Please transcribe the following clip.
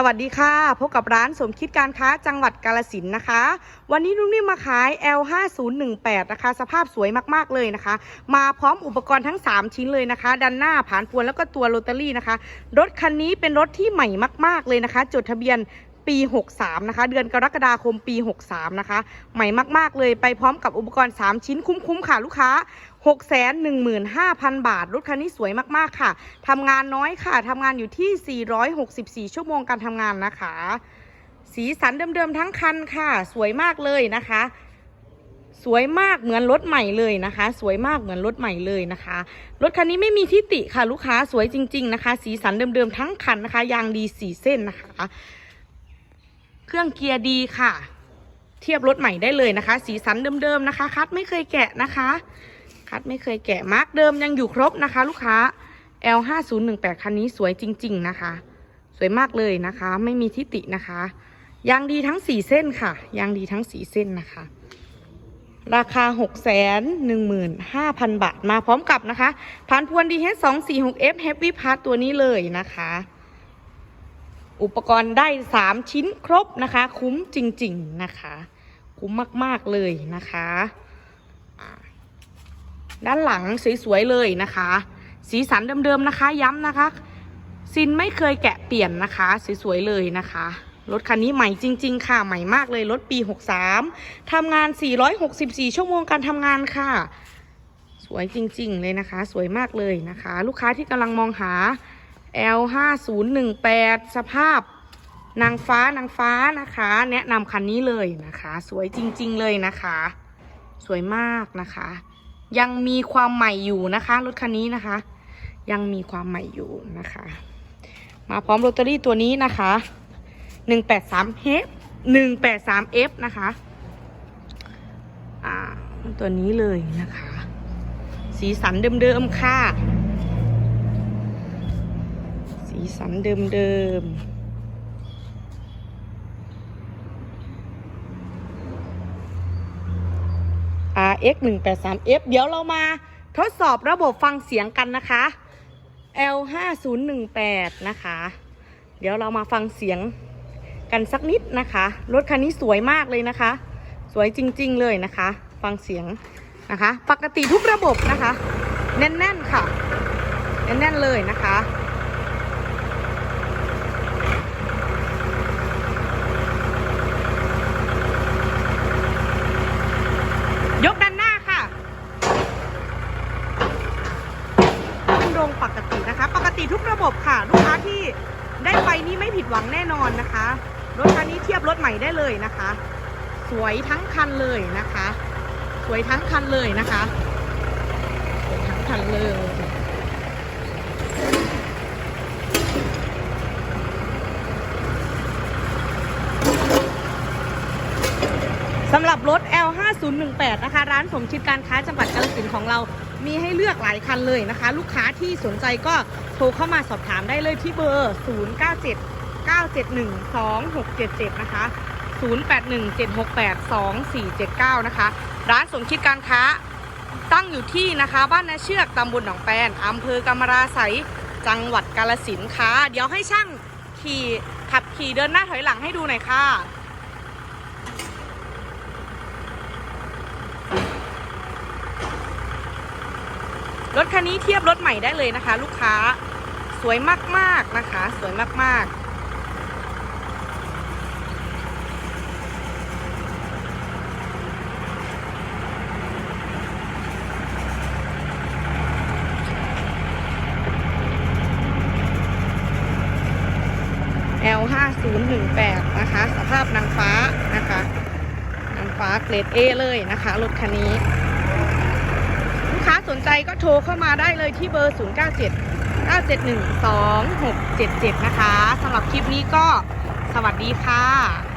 สวัสดีค่ะ พบกับร้านสมคิดการค้าจังหวัดกาลสินนะคะ วันนี้นุ่มนิ่มมาขาย L5018 นะคะ สภาพสวยมากๆเลยนะคะ มาพร้อมอุปกรณ์ทั้ง 3 ชิ้นเลยนะคะ ดันหน้าผ่านพวนแล้วก็ตัวโรตารี่นะคะ รถคันนี้เป็นรถที่ใหม่มากๆเลยนะคะ จดทะเบียนปี 63 นะคะ เดือนกรกฎาคมปี 63 นะคะ ใหม่มาก ๆ เลย ไปพร้อมกับอุปกรณ์ 3 ชิ้นคุ้ม ๆ ค่ะ ลูกค้า 615,000 บาท รถคันนี้สวยมากๆค่ะทำงานน้อยค่ะทำงานอยู่ที่ 464 ชั่วโมงการทำงานนะคะ สีสันเดิมๆทั้งคันค่ะ สวยมากเลยนะคะ สวยมากเหมือนรถใหม่เลยนะคะ สวยมากเหมือนรถใหม่เลยนะคะ รถคันนี้ไม่มีทิติค่ะ ลูกค้าสวยจริง ๆ นะคะ สีสันเดิมๆทั้งคันนะคะ ยางดีสีเส้นนะคะ เครื่องเกียร์ดีค่ะ เทียบรถใหม่ได้เลยนะคะ สีสันเดิมๆนะคะ คัดไม่เคยแกะนะคะ คัดไม่เคยแกะมาร์กเดิมยังอยู่ครบนะคะ ลูกค้า L 5 0 1 8คันนี้สวยจริง ๆ นะคะ สวยมากเลยนะคะ ไม่มีทิตินะคะ ยางดีทั้งสี่เส้นค่ะ ยางดีทั้งสี่เส้นนะคะ ราคา 6 1 5 0 0 0 บาท มาพร้อมกับนะคะผ่านพวน DH 2 4 6 F Heavy Part ตัวนี้เลยนะคะ อุปกรณ์ได้3ชิ้นครบนะคะ คุ้มจริง ๆ นะคะ คุ้มมาก ๆ เลยนะคะ ด้านหลังสวยๆเลยนะคะ สีสันเดิมๆนะคะ ย้ำนะคะ ซินไม่เคยแกะเปลี่ยนนะคะสวยๆเลยนะคะรถคันนี้ใหม่จริง ๆ ค่ะ ใหม่มากเลยรถปี 63ทำงาน 464 ชั่วโมงการทำงานค่ะ สวยจริง ๆ เลยนะคะ สวยมากเลยนะคะ ลูกค้าที่กำลังมองหา L 5 0 1 8 สภาพนางฟ้านางฟ้านะคะ แนะนำคันนี้เลยนะคะ สวยจริง ๆ เลยนะคะ สวยมากนะคะ ยังมีความใหม่อยู่นะคะ รถคันนี้นะคะ ยังมีความใหม่อยู่นะคะ มาพร้อมโรตารี่ตัวนี้นะคะ183 F 183 F นะคะอ่าตัวนี้เลยนะคะ สีสันเดิมๆค่ะ สีสันเดิมๆ RX 183 F เดี๋ยวเรามาทดสอบระบบฟังเสียงกันนะคะ L 5 0 1 8นะคะ เดี๋ยวเรามาฟังเสียงกันสักนิดนะคะ รถคันนี้สวยมากเลยนะคะ สวยจริงๆเลยนะคะ ฟังเสียงนะคะ ปกติทุกระบบนะคะ แน่นๆค่ะ แน่นๆเลยนะคะ ยกด้านหน้าค่ะ ขึ้นลงปกตินะคะ ปกติทุกระบบค่ะ ลูกค้าที่ได้ไปนี่ไม่ผิดหวังแน่นอนนะคะรถคันนี้เทียบรถใหม่ได้เลยนะคะ สวยทั้งคันเลยนะคะ สวยทั้งคันเลยนะคะสวยทั้งคันเลยสำหรับรถ L 5 0 1 8 นะคะ ร้านสมชิดการค้าจังหวัดกาฬสินของเรา มีให้เลือกหลายคันเลยนะคะ ลูกค้าที่สนใจก็โทรเข้ามาสอบถามได้เลยที่เบอร์ 097 971 2677 นะคะ 081 768 2479 นะคะ ร้านสมคิดการค้าตั้งอยู่ที่นะคะบ้านนาเชือกตำบลหนองแปนอำเภอกำมะราไสยจังหวัดกาฬสินค่ะ เดี๋ยวให้ช่างขี่ขับขี่เดินหน้าถอยหลังให้ดูหน่อยค่ะ รถคันนี้เทียบรถใหม่ได้เลยนะคะ ลูกค้าสวยมากๆนะคะ สวยมากๆ L 5 0 1 8นะคะ สภาพนางฟ้านะคะ นางฟ้าเกรด A เลยนะคะ รถคันนี้ ค้าสนใจก็โทรเข้ามาได้เลยที่เบอร์ 0 9 7 9 7 1 2 6 7 7 นะคะสำหรับคลิปนี้ก็สวัสดีค่ะ